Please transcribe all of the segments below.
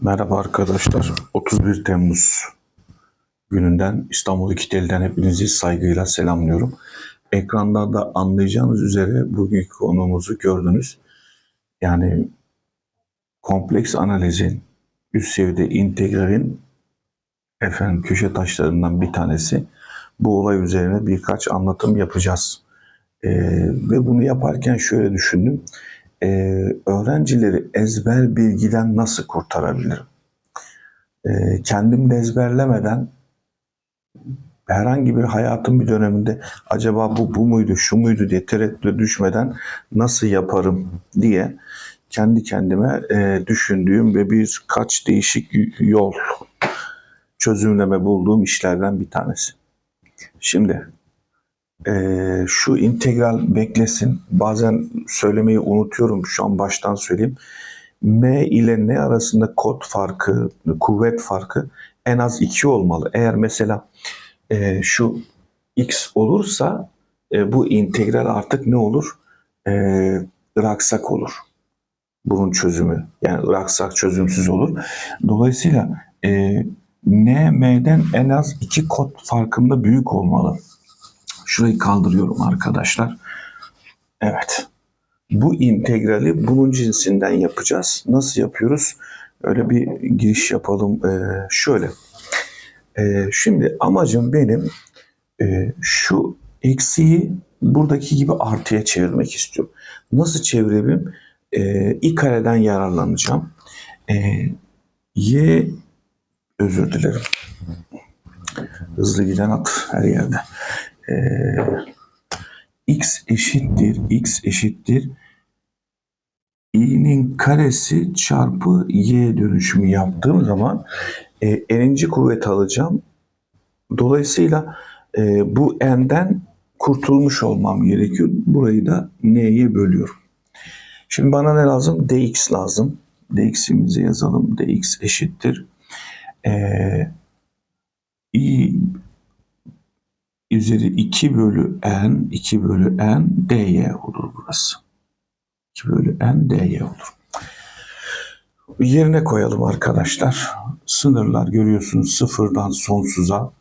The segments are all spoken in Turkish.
Merhaba arkadaşlar. 31 Temmuz gününden İstanbul İkiteli'den hepinizi saygıyla selamlıyorum. Ekranda da anlayacağınız üzere bugünkü konumuzu gördünüz. Yani kompleks analizin, üst seviyede integralin efendim köşe taşlarından bir tanesi. Bu olay üzerine birkaç anlatım yapacağız. Ee, ve bunu yaparken şöyle düşündüm. Ee, öğrencileri ezber bilgiden nasıl kurtarabilirim? Ee, kendim de ezberlemeden herhangi bir hayatın bir döneminde acaba bu bu muydu, şu muydu diye tereddüte düşmeden nasıl yaparım diye kendi kendime e, düşündüğüm ve birkaç değişik yol çözümleme bulduğum işlerden bir tanesi. Şimdi ee, şu integral beklesin. Bazen söylemeyi unutuyorum. Şu an baştan söyleyeyim. M ile N arasında kod farkı, kuvvet farkı en az 2 olmalı. Eğer mesela e, şu x olursa e, bu integral artık ne olur? E, raksak olur. Bunun çözümü. Yani raksak çözümsüz olur. Dolayısıyla e, N, M'den en az 2 kod farkında büyük olmalı. Şurayı kaldırıyorum arkadaşlar. Evet. Bu integrali bunun cinsinden yapacağız. Nasıl yapıyoruz? Öyle bir giriş yapalım. Ee, şöyle. Ee, şimdi amacım benim e, şu eksiği buradaki gibi artıya çevirmek istiyorum. Nasıl çevirebilirim? Ee, i kareden yararlanacağım. Ee, y özür dilerim. Hızlı giden at her yerde e, x eşittir x eşittir i'nin karesi çarpı y dönüşümü yaptığım zaman e, n'inci kuvvet alacağım. Dolayısıyla e, bu n'den kurtulmuş olmam gerekiyor. Burayı da n'ye bölüyorum. Şimdi bana ne lazım? dx lazım. dx'imizi yazalım. dx eşittir. E, i üzeri 2 bölü n 2 bölü n dy olur burası. 2 bölü n dy olur. Yerine koyalım arkadaşlar. Sınırlar görüyorsunuz sıfırdan sonsuza.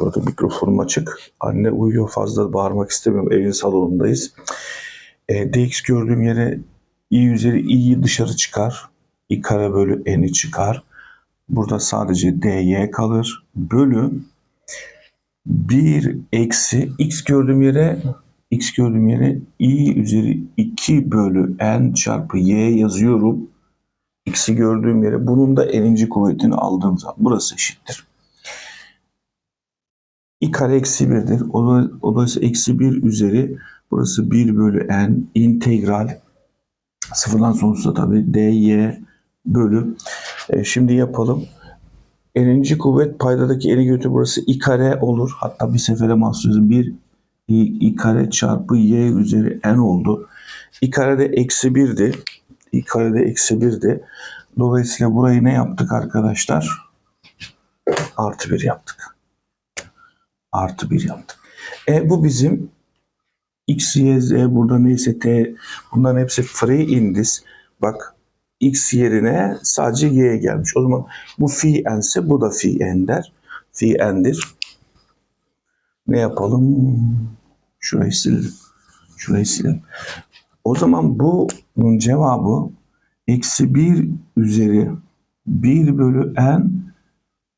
Burada mikrofonum açık. Anne uyuyor fazla bağırmak istemiyorum. Evin salonundayız. E, dx gördüğüm yere i üzeri i'yi dışarı çıkar. i kare bölü n'i çıkar. Burada sadece dy kalır. Bölü 1 eksi x gördüğüm yere x gördüğüm yere i üzeri 2 bölü n çarpı y yazıyorum. x'i gördüğüm yere bunun da n'inci kuvvetini aldığım zaman burası eşittir. i kare eksi 1'dir. O da, o da eksi 1 üzeri burası 1 bölü n integral sıfırdan sonsuza tabi dy bölü. E, şimdi yapalım. N'inci kuvvet paydadaki eni götür burası i kare olur. Hatta bir sefere mahsus bir i, i kare çarpı y üzeri n oldu. i karede eksi 1'di. i karede eksi 1'di. Dolayısıyla burayı ne yaptık arkadaşlar? Artı 1 yaptık. Artı 1 yaptık. E bu bizim x, y, z burada neyse t bunların hepsi free indiz. Bak x yerine sadece y gelmiş. O zaman bu fi n'se bu da fi n'der. Fi n'dir. Ne yapalım? Şurayı silelim. Şurayı silelim. O zaman bunun cevabı eksi 1 üzeri 1 bölü n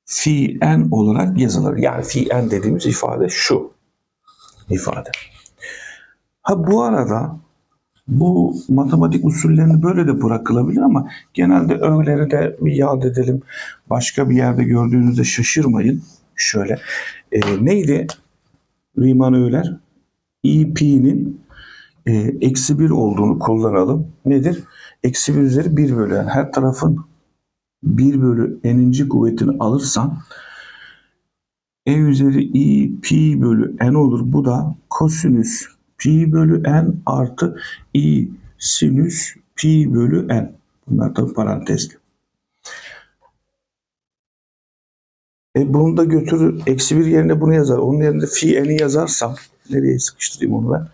fi n olarak yazılır. Yani fi n dediğimiz ifade şu ifade. Ha bu arada bu matematik usullerini böyle de bırakılabilir ama genelde öğeleri de bir yad edelim. Başka bir yerde gördüğünüzde şaşırmayın. Şöyle. E, neydi Riemann öğeler? EP'nin e, eksi 1 olduğunu kullanalım. Nedir? Eksi 1 üzeri 1 bölü n. Her tarafın 1 bölü n'inci kuvvetini alırsam e üzeri i pi bölü n olur. Bu da kosinüs pi bölü n artı i sinüs pi bölü n. Bunlar tabi parantezli. E bunu da götürür. Eksi bir yerine bunu yazar. Onun yerine fi n'i yazarsam nereye sıkıştırayım onu ben?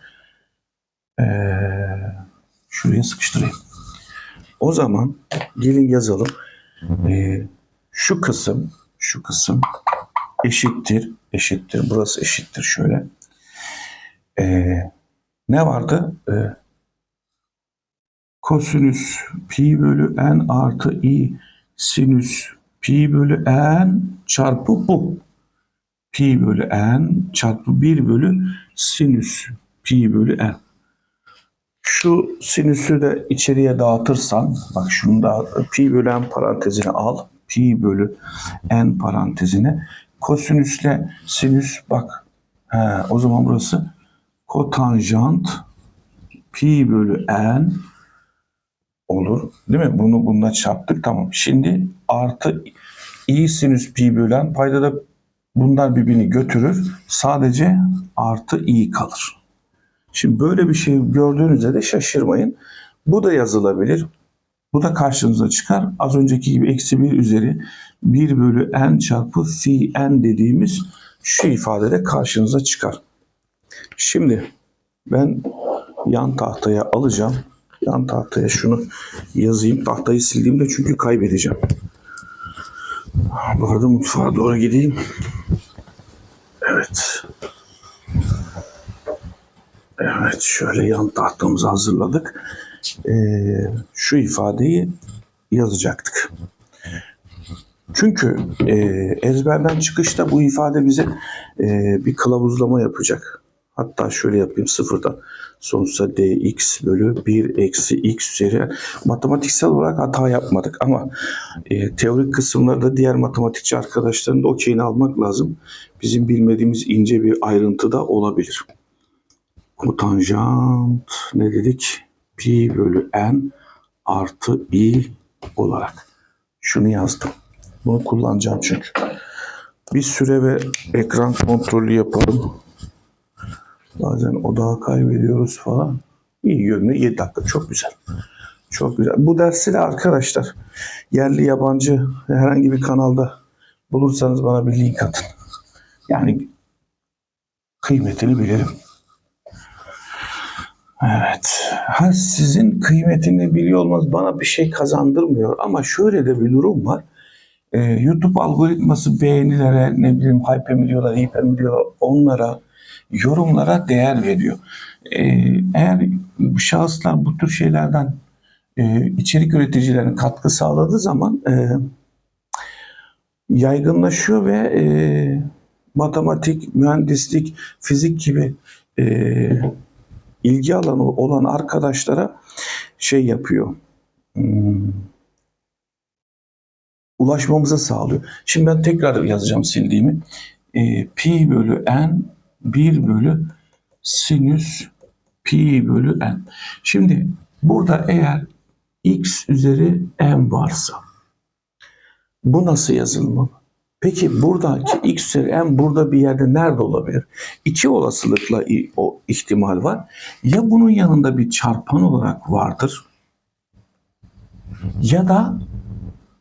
Ee, şuraya sıkıştırayım. O zaman gelin yazalım. Ee, şu kısım, şu kısım eşittir, eşittir. Burası eşittir şöyle. Ee, ne vardı? Ee, kosinüs pi bölü n artı i sinüs pi bölü n çarpı bu. Pi bölü n çarpı 1 bölü sinüs pi bölü n. Şu sinüsü de içeriye dağıtırsan, bak şunu da pi bölü n parantezine al. Pi bölü n parantezine. Kosinüsle sinüs bak. He, o zaman burası kotanjant pi bölü n olur. Değil mi? Bunu bununla çarptık. Tamam. Şimdi artı i sinüs pi bölü n payda da bunlar birbirini götürür. Sadece artı i kalır. Şimdi böyle bir şey gördüğünüzde de şaşırmayın. Bu da yazılabilir. Bu da karşınıza çıkar. Az önceki gibi eksi 1 üzeri 1 bölü n çarpı fi n dediğimiz şu ifadede karşınıza çıkar. Şimdi ben yan tahtaya alacağım. Yan tahtaya şunu yazayım. Tahtayı sildiğimde çünkü kaybedeceğim. Bu arada mutfağa doğru gideyim. Evet. Evet şöyle yan tahtamızı hazırladık. Ee, şu ifadeyi yazacaktık. Çünkü e, ezberden çıkışta bu ifade bize e, bir kılavuzlama yapacak. Hatta şöyle yapayım sıfırdan. Sonuçta dx bölü 1 eksi x üzeri. Matematiksel olarak hata yapmadık ama e, teorik kısımlarda diğer matematikçi arkadaşların da okeyini almak lazım. Bizim bilmediğimiz ince bir ayrıntı da olabilir. Kotanjant ne dedik? Pi bölü n artı i olarak. Şunu yazdım. Bunu kullanacağım çünkü. Bir süre ve ekran kontrolü yapalım. Bazen odağı kaybediyoruz falan. İyi yönlü 7 dakika. Çok güzel. Çok güzel. Bu dersi de arkadaşlar yerli yabancı herhangi bir kanalda bulursanız bana bir link atın. Yani kıymetini bilirim. Evet. Ha, sizin kıymetini biliyor olmanız bana bir şey kazandırmıyor. Ama şöyle de bir durum var. Ee, YouTube algoritması beğenilere, ne bileyim hypermilyolar, hipermilyolar onlara, yorumlara değer veriyor. Ee, eğer şahıslar bu tür şeylerden e, içerik üreticilerine katkı sağladığı zaman e, yaygınlaşıyor ve e, matematik, mühendislik, fizik gibi e, ilgi alanı olan arkadaşlara şey yapıyor. Hmm, ulaşmamıza sağlıyor. Şimdi ben tekrar yazacağım sildiğimi. E, pi bölü n 1 bölü sinüs pi bölü n. Şimdi burada eğer x üzeri n varsa bu nasıl yazılmalı? Peki buradaki x üzeri n burada bir yerde nerede olabilir? İki olasılıkla o ihtimal var. Ya bunun yanında bir çarpan olarak vardır ya da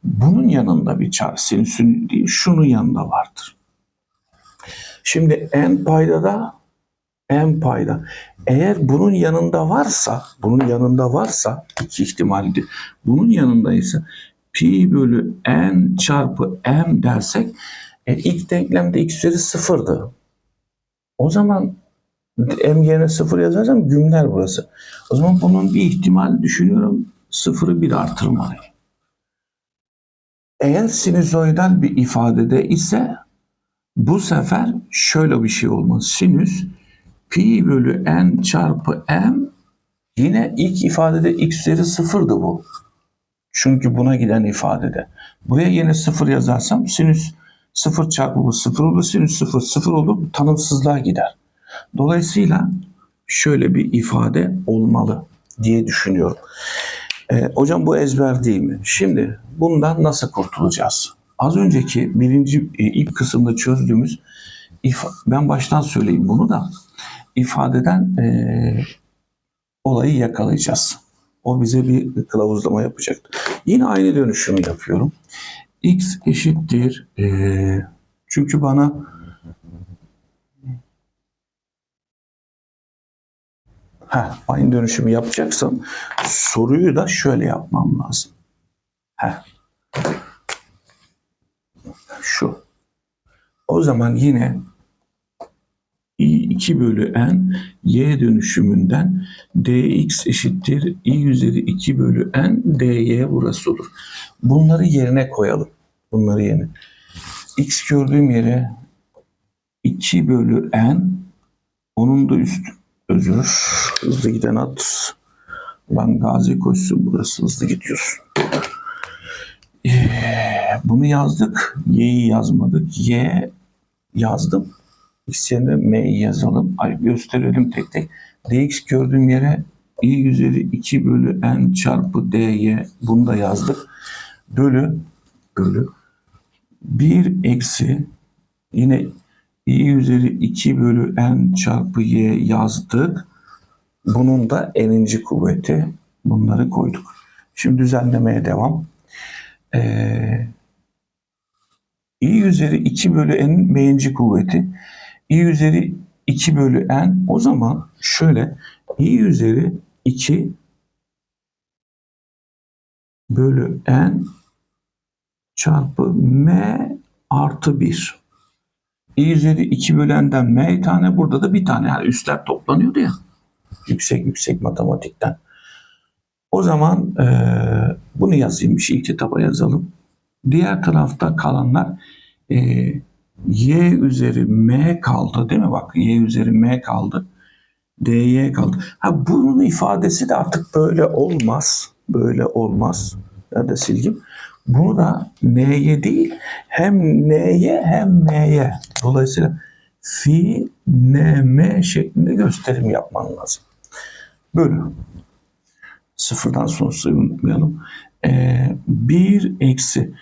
bunun yanında bir çar sinüsün değil şunun yanında vardır. Şimdi n payda da n payda. Eğer bunun yanında varsa, bunun yanında varsa iki ihtimaldi. Bunun yanındaysa pi bölü n çarpı m dersek e, ilk denklemde x üzeri sıfırdı. O zaman m yerine sıfır yazarsam gümler burası. O zaman bunun bir ihtimal düşünüyorum sıfırı bir artırmalıyım. Eğer sinüzoidal bir ifadede ise bu sefer şöyle bir şey olmaz. Sinüs pi bölü n çarpı m yine ilk ifadede x üzeri sıfırdı bu. Çünkü buna giden ifadede. Buraya yine sıfır yazarsam sinüs sıfır çarpı bu sıfır olur. Sinüs sıfır sıfır olur. Bu tanımsızlığa gider. Dolayısıyla şöyle bir ifade olmalı diye düşünüyorum. Ee, hocam bu ezber değil mi? Şimdi bundan nasıl kurtulacağız? Az önceki birinci e, ilk kısımda çözdüğümüz ifa- ben baştan söyleyeyim bunu da ifadeden e, olayı yakalayacağız. O bize bir kılavuzlama yapacak. Yine aynı dönüşümü yapıyorum. X eşittir. e, çünkü bana Heh, aynı dönüşümü yapacaksam soruyu da şöyle yapmam lazım. Heh. Şu. O zaman yine i2 bölü n y dönüşümünden dx eşittir i üzeri 2 bölü n dy burası olur. Bunları yerine koyalım. Bunları yerine. x gördüğüm yere 2 bölü n onun da üst özür. Hızlı giden at. Lan gazi koşsun burası hızlı gidiyorsun. Ee, bunu yazdık. Y'yi yazmadık. Y yazdım. X M'yi yazalım. Ay gösterelim tek tek. dx gördüğüm yere i üzeri 2 bölü n çarpı dy bunu da yazdık. Bölü bölü 1 eksi yine i üzeri 2 bölü n çarpı y yazdık. Bunun da n'inci kuvveti bunları koyduk. Şimdi düzenlemeye devam. Ee, i üzeri 2 bölü n'in m'inci kuvveti. i üzeri 2 bölü n o zaman şöyle i üzeri 2 bölü n çarpı m artı 1. i üzeri 2 bölü n'den m tane burada da bir tane. Yani üstler toplanıyordu ya. Yüksek yüksek matematikten. O zaman e, bunu yazayım. Bir şey ilk etaba yazalım. Diğer tarafta kalanlar e, y üzeri m kaldı değil mi? Bak y üzeri m kaldı. dy kaldı. Ha bunun ifadesi de artık böyle olmaz. Böyle olmaz. Nerede silgim? Bunu da n'ye değil hem n'ye hem m'ye. Dolayısıyla fi nm şeklinde gösterim yapman lazım. Bölü. Sıfırdan sonrasını unutmayalım. Ee, 1 eksi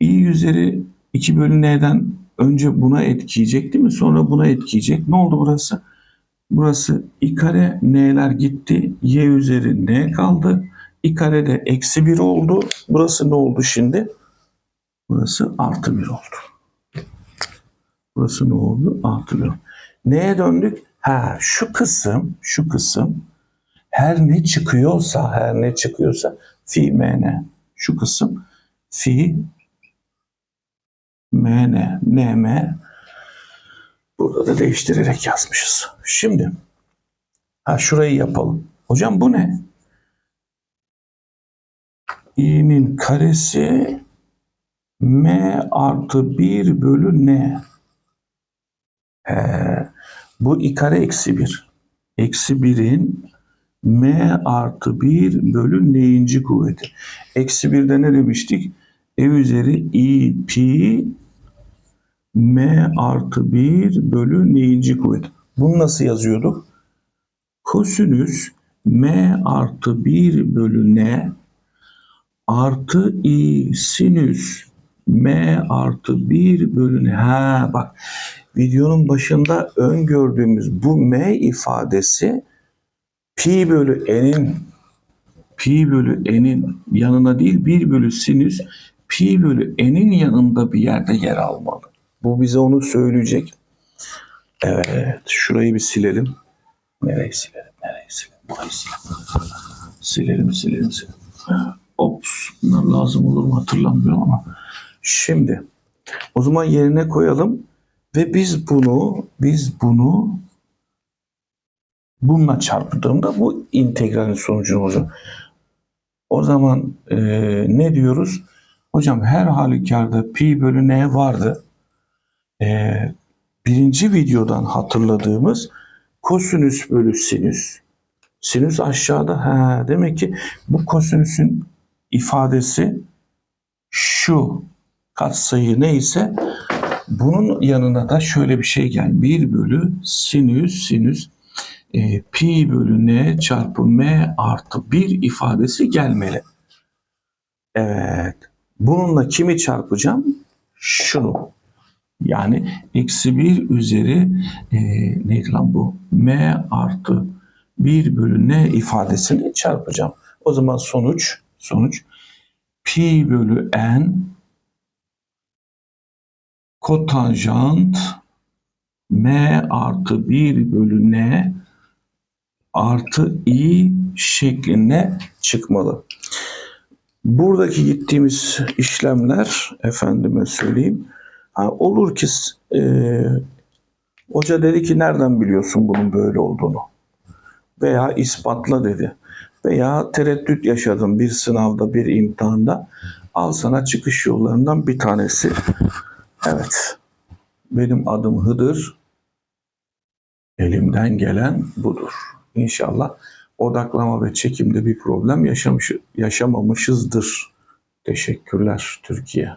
i üzeri 2 bölü n'den önce buna etkileyecek değil mi? Sonra buna etkileyecek. Ne oldu burası? Burası i kare n'ler gitti. y üzeri n kaldı. i kare de eksi 1 oldu. Burası ne oldu şimdi? Burası artı 1 oldu. Burası ne oldu? Artı 1 oldu. Neye döndük? Ha şu kısım, şu kısım her ne çıkıyorsa, her ne çıkıyorsa fi mn. Şu kısım fi mn, nm. Burada da değiştirerek yazmışız. Şimdi ha şurayı yapalım. Hocam bu ne? i'nin karesi m artı 1 bölü n. He, bu i kare eksi 1. Eksi 1'in m artı 1 bölü n'inci kuvveti. Eksi 1'de ne demiştik? E üzeri i pi m artı 1 bölü n'inci kuvveti. Bunu nasıl yazıyorduk? Kosinüs m artı 1 bölü n artı i sinüs m artı 1 bölü n. Ha bak videonun başında öngördüğümüz bu m ifadesi pi bölü n'in pi bölü n'in yanına değil 1 bölü sinüs pi bölü n'in yanında bir yerde yer almalı. Bu bize onu söyleyecek. Evet şurayı bir silelim. Nereyi silelim? Nereyi silelim? Burayı silelim. Silelim silelim silelim. Ops bunlar lazım olur mu hatırlamıyorum ama. Şimdi o zaman yerine koyalım ve biz bunu biz bunu bununla çarptığımda bu integralin sonucu olacak. O zaman e, ne diyoruz? Hocam her halükarda pi bölü n vardı. E, birinci videodan hatırladığımız kosinüs bölü sinüs. Sinüs aşağıda. Ha, demek ki bu kosinüsün ifadesi şu katsayı neyse bunun yanına da şöyle bir şey gel. 1 bölü sinüs sinüs e, pi bölü n çarpı m artı 1 ifadesi gelmeli. Evet. Bununla kimi çarpacağım? Şunu. Yani eksi 1 üzeri e, neydi lan bu? m artı 1 bölü n ifadesini çarpacağım. O zaman sonuç sonuç pi bölü n kotanjant m artı 1 bölü n artı i şeklinde çıkmalı. Buradaki gittiğimiz işlemler efendime söyleyeyim Ha, olur ki e, hoca dedi ki nereden biliyorsun bunun böyle olduğunu? Veya ispatla dedi. Veya tereddüt yaşadın bir sınavda, bir imtihanda. Al sana çıkış yollarından bir tanesi. Evet. Benim adım Hıdır. Elimden gelen budur. İnşallah odaklama ve çekimde bir problem yaşamış, yaşamamışızdır. Teşekkürler Türkiye.